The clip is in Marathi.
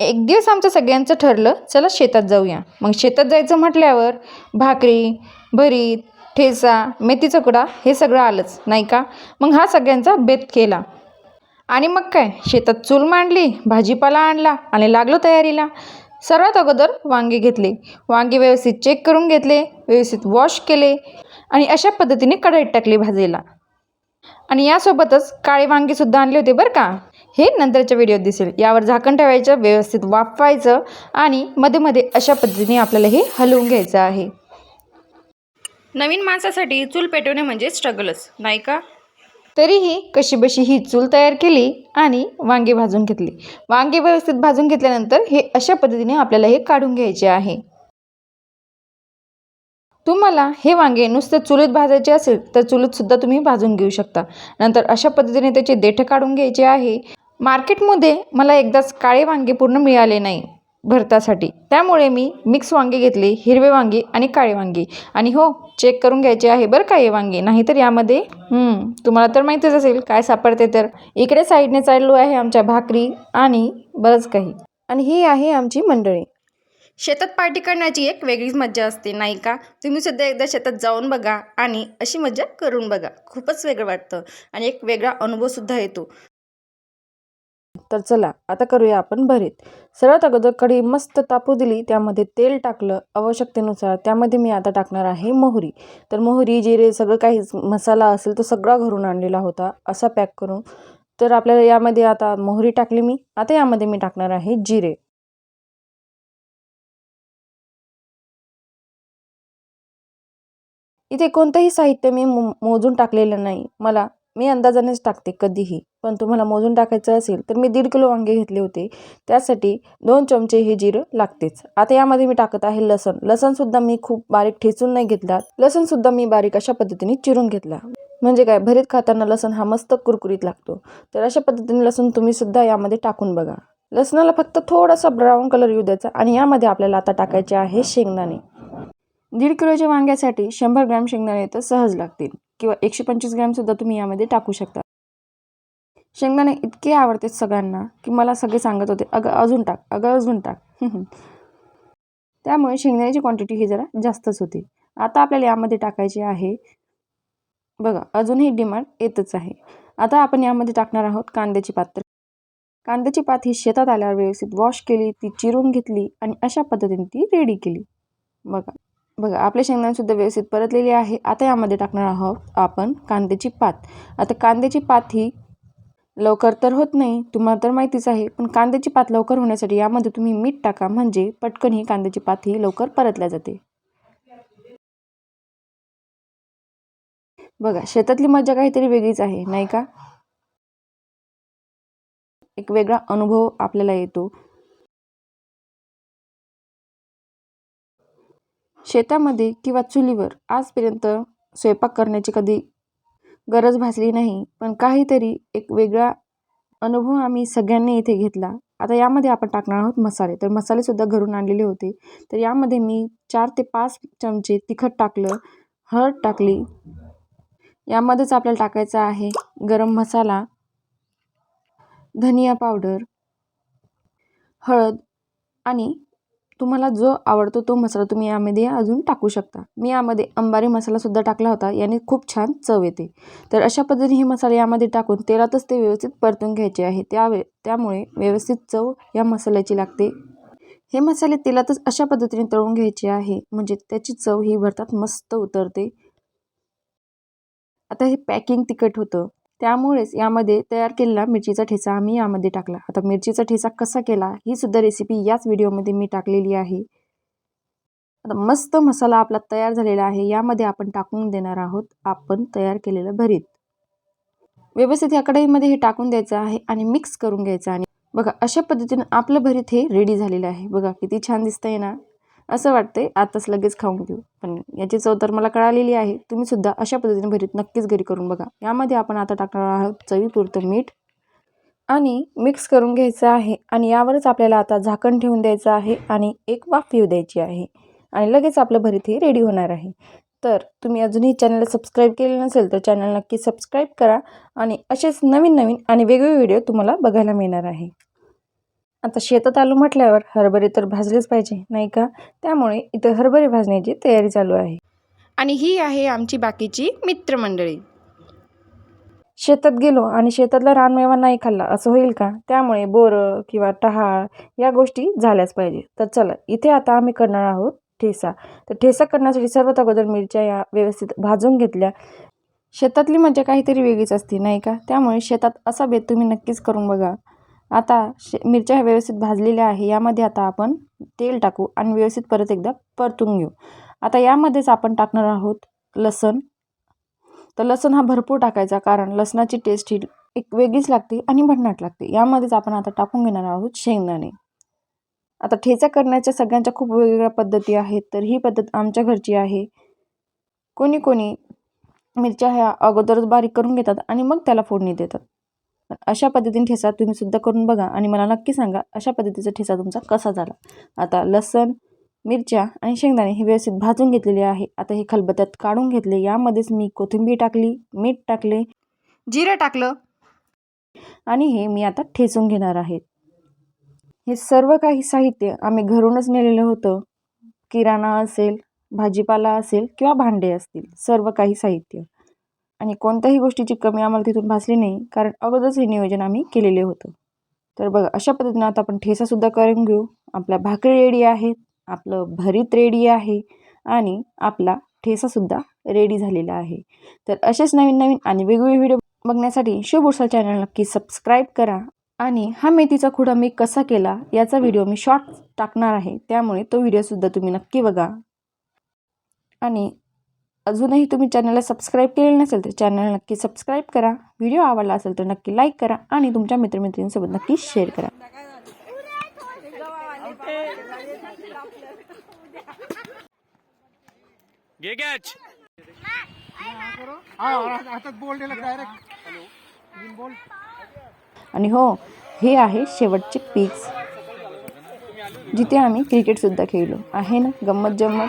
एक दिवस आमचं सगळ्यांचं ठरलं चला शेतात जाऊया. मग शेतात जायचं म्हटल्यावर भाकरी भरीत ठेचा मेथीचा कुडा हे सगळं आलंच नाही का? मग हा सगळ्यांचा बेत केला. आणि मग काय? शेतात चूल मांडली भाजीपाला आणला आणि लागलो तयारीला. सर्वात अगोदर वांगे घेतले. वांगे व्यवस्थित चेक करून घेतले व्यवस्थित वॉश केले आणि अशा पद्धतीने कढईत टाकली भाजीला. आणि यासोबतच काळे वांगेसुद्धा आणले होते बरं का? हे नंतरच्या व्हिडिओत दिसेल. यावर झाकण ठेवायचं व्यवस्थित वाफवायचं आणि मध्ये मध्ये अशा पद्धतीने आपल्याला हे हलवून घ्यायचं आहे. नवीन माणसासाठी चूल पेटवणे म्हणजे स्ट्रगलच नाही का? तरीही कशी बशी ही चूल तयार केली आणि वांगे भाजून घेतली. वांगे व्यवस्थित भाजून घेतल्यानंतर हे अशा पद्धतीने आपल्याला हे काढून घ्यायचे आहे. तुम्हाला हे वांगे नुसते चुलीत भाजायचे असेल तर चुलीत सुद्धा तुम्ही भाजून घेऊ शकता. नंतर अशा पद्धतीने त्याचे देठं काढून घ्यायचे आहे. मार्केटमध्ये मला एकदाच काळे वांगे पूर्ण मिळाले नाही भरतासाठी. त्यामुळे मी मिक्स वांगे घेतले हिरवे वांगे आणि काळे वांगे. आणि हो चेक करून घ्यायचे आहे बरं का हे वांगे. नाहीतर यामध्ये तुम्हाला तर माहितीच असेल काय सापडते तर. इकडे साईडने चाललो आहे आमच्या भाकरी आणि बरंच काही. आणि ही आहे आमची मंडळी. शेतात पार्टी करण्याची एक वेगळीच मजा असते नाही का? तुम्ही सुद्धा एकदा शेतात जाऊन बघा आणि अशी मजा करून बघा. खूपच वेगळं वाटतं आणि एक वेगळा अनुभवसुद्धा येतो. तर चला आता करूया आपण भरीत. सर्वात अगोदर कढी मस्त तापू दिली त्यामध्ये तेल टाकलं आवश्यकतेनुसार. त्यामध्ये मी आता टाकणार आहे मोहरी. तर मोहरी जिरे सगळं काही मसाला असेल तो सगळा घरून आणलेला होता असा पॅक करून. तर आपल्याला यामध्ये आता मोहरी टाकली मी. आता यामध्ये मी टाकणार आहे जिरे. इथे कोणतंही साहित्य मी मो मोजून टाकलेलं नाही. मला मी अंदाजानेच टाकते कधीही. पण तुम्हाला मोजून टाकायचं असेल तर मी दीड किलो वांगे घेतले होते. त्यासाठी दोन चमचे हे जिरं लागतेच. आता यामध्ये मी टाकत आहे लसण. लसणसुद्धा मी खूप बारीक ठेचून नाही घेतला. लसणसुद्धा मी बारीक अशा पद्धतीने चिरून घेतला. म्हणजे काय? भरीत खाताना लसण हा मस्त कुरकुरीत लागतो. तर अशा पद्धतीने लसूण तुम्ही सुद्धा यामध्ये टाकून बघा. लसणाला फक्त थोडासा ब्राऊन कलर येऊ द्यायचा आणि यामध्ये आपल्याला आता टाकायचे आहे शेंगदाणे. दीड किलोच्या वांग्यासाठी शंभर ग्रॅम शेंगदाणे तर सहज लागतील. किंवा एकशे पंचवीस ग्रॅमसुद्धा तुम्ही यामध्ये टाकू शकता. शेंगदाणे इतके आवडते सगळ्यांना की मला सगळे सांगत होते अगं अजून टाक अगं अजून टाक. त्यामुळे शेंगदाण्याची क्वांटिटी ही जरा जास्तच होती. आता आपल्याला यामध्ये टाकायची आहे बघा अजूनही डिमांड येतच आहे. आता आपण यामध्ये टाकणार आहोत कांद्याची पात्र कांद्याची पात ही शेतात आल्यावर व्यवस्थित वॉश केली ती चिरून घेतली आणि अशा पद्धतीने ती रेडी केली. बघा. बघा आपले शेंगदाणेसुद्धा व्यवस्थित परतलेली आहे. आता यामध्ये टाकणार आहोत आपण कांद्याची पात. आता कांद्याची पात ही लवकर तर होत नाही तुम्हाला तर माहितीच आहे पण कांद्याची पात लवकर होण्यासाठी यामध्ये तुम्ही मीठ टाका म्हणजे पटकन ही कांद्याची पात ही लवकर परतल्या जाते. बघा शेतातली मजा काहीतरी वेगळीच आहे नाही का? एक वेगळा अनुभव आपल्याला येतो. शेतामध्ये किंवा चुलीवर आजपर्यंत स्वयंपाक करण्याची कधी गरज भासली नाही पण काहीतरी एक वेगळा अनुभव आम्ही सगळ्यांनी इथे घेतला. आता यामध्ये आपण टाकणार आहोत मसाले. तर मसालेसुद्धा घरून आणलेले होते. तर यामध्ये मी चार ते पाच चमचे तिखट टाकलं हळद टाकली. यामध्येच आपल्याला टाकायचं आहे गरम मसाला धनिया पावडर हळद आणि तुम्हाला जो आवडतो तो मसाला तुम्ही यामध्ये अजून टाकू शकता. मी यामध्ये अंबारी मसालासुद्धा टाकला होता याने खूप छान चव येते. तर अशा पद्धतीने हे मसाले यामध्ये टाकून तेलातच ते व्यवस्थित परतून घ्यायचे आहे. त्यावे त्यामुळे व्यवस्थित चव या मसाल्याची लागते. हे मसाले तेलातच अशा पद्धतीने तळून घ्यायचे आहे म्हणजे त्याची चव ही भरतात मस्त उतरते. आता हे पॅकिंग तिखट होतं. त्यामुळेच यामध्ये तयार केलेला मिरचीचा ठेचा आम्ही यामध्ये टाकला. आता मिरचीचा ठेचा कसा केला ही सुद्धा रेसिपी याच व्हिडिओमध्ये मी टाकलेली आहे. आता मस्त मसाला आपला तयार झालेला आहे यामध्ये आपण टाकून देणार आहोत आपण तयार केलेलं भरीत. व्यवस्थित या कढईमध्ये हे टाकून द्यायचं आहे आणि मिक्स करून घ्यायचं आणि बघा अशा पद्धतीनं आपलं भरीत हे रेडी झालेलं आहे. बघा किती छान दिसतंय ना? असं वाटते आताच लगेच खाऊन घेऊ. पण याची चव तर मला कळालेली आहे. तुम्ही सुद्धा अशा पद्धतीने भरीत नक्कीच घरी करून बघा. यामध्ये आपण आता टाकणार आहोत चवीपुरतं मीठ आणि मिक्स करून घ्यायचं आहे आणि यावरच आपल्याला आता झाकण ठेवून द्यायचं आहे आणि एक वाफ येऊ द्यायची आहे. आणि लगेच आपलं भरीत हे रेडी होणार आहे. तर तुम्ही अजूनही चॅनलला सबस्क्राईब केले नसेल तर चॅनल नक्की सबस्क्राईब करा आणि असेच नवीन नवीन आणि वेगवेगळे व्हिडिओ तुम्हाला बघायला मिळणार आहे. आता शेतात आलो म्हटल्यावर हरभरे तर भाजलेच पाहिजे नाही का? त्यामुळे इथं हरभरे भाजण्याची तयारी चालू आहे. आणि ही आहे आमची बाकीची मित्रमंडळी. शेतात गेलो आणि शेतातला रानमेवा नाही खाल्ला असं होईल का? त्यामुळे बोरं किंवा टहाळ या गोष्टी झाल्याच पाहिजे. तर चला इथे आता आम्ही करणार आहोत ठेसा. तर ठेसा करण्यासाठी सर्वात अगोदर मिरच्या या व्यवस्थित भाजून घेतल्या. शेतातली मजा काहीतरी वेगळीच असते नाही का? त्यामुळे शेतात असा बेत तुम्ही नक्कीच करून बघा. आता शे मिरच्या ह्या व्यवस्थित भाजलेल्या आहे. यामध्ये आता आपण तेल टाकू आणि व्यवस्थित परत एकदा परतून घेऊ. आता यामध्येच आपण टाकणार आहोत लसण. तर लसण हा भरपूर टाकायचा कारण लसणाची टेस्ट ही एक वेगळीच लागते आणि भन्नाट लागते. यामध्येच आपण आता टाकून घेणार आहोत शेंगदाणे. आता ठेचा करण्याच्या सगळ्यांच्या खूप वेगवेगळ्या पद्धती आहेत तर ही पद्धत आमच्या घरची आहे. कोणी कोणी मिरच्या ह्या अगोदरच बारीक करून घेतात आणि मग त्याला फोडणी देतात. अशा पद्धतीने ठेचा तुम्ही सुद्धा करून बघा आणि मला नक्की सांगा अशा पद्धतीचा ठेचा तुमचा कसा झाला? आता लसण मिरच्या आणि शेंगदाणे हे व्यवस्थित भाजून घेतलेले आहे. आता हे खलबत्त्यात काढून घेतले. यामध्येच मी कोथिंबीर टाकली मीठ टाकले जिरं टाकलं आणि हे मी आता ठेचून घेणार आहे. हे सर्व काही साहित्य आम्ही घरूनच नेलेलं होतं. किराणा असेल भाजीपाला असेल किंवा भांडे असतील सर्व काही साहित्य. आणि कोणत्याही गोष्टीची कमी आम्हाला तिथून भासली नाही कारण अगोदरच हे नियोजन आम्ही केलेले होतं. तर बघा अशा पद्धतीनं आता आपण ठेसासुद्धा करून घेऊ. आपल्या भाकरी रेडी आहेत आपलं भरीत रेडी आहे आणि आपला ठेसासुद्धा रेडी झालेला आहे. तर असेच नवीन नवीन आणि वेगवेगळे व्हिडिओ बघण्यासाठी शिव चॅनल नक्की सबस्क्राईब करा. आणि हा मेथीचा खुडा मी कसा केला याचा व्हिडिओ मी शॉर्ट टाकणार आहे. त्यामुळे तो व्हिडिओसुद्धा तुम्ही नक्की बघा. आणि अजूनही तुम्ही चॅनलला सबस्क्राईब केलेलं नसेल तर चॅनल नक्की सबस्क्राईब करा. व्हिडिओ आवडला असेल तर नक्की लाईक करा आणि तुमच्या मित्रमैत्रिणींसोबत नक्की शेअर करा. आणि हो हे आहे शेवटचे पिक्स जिथे आम्ही क्रिकेटसुद्धा खेळलो. आहे ना? गंमत जम्मत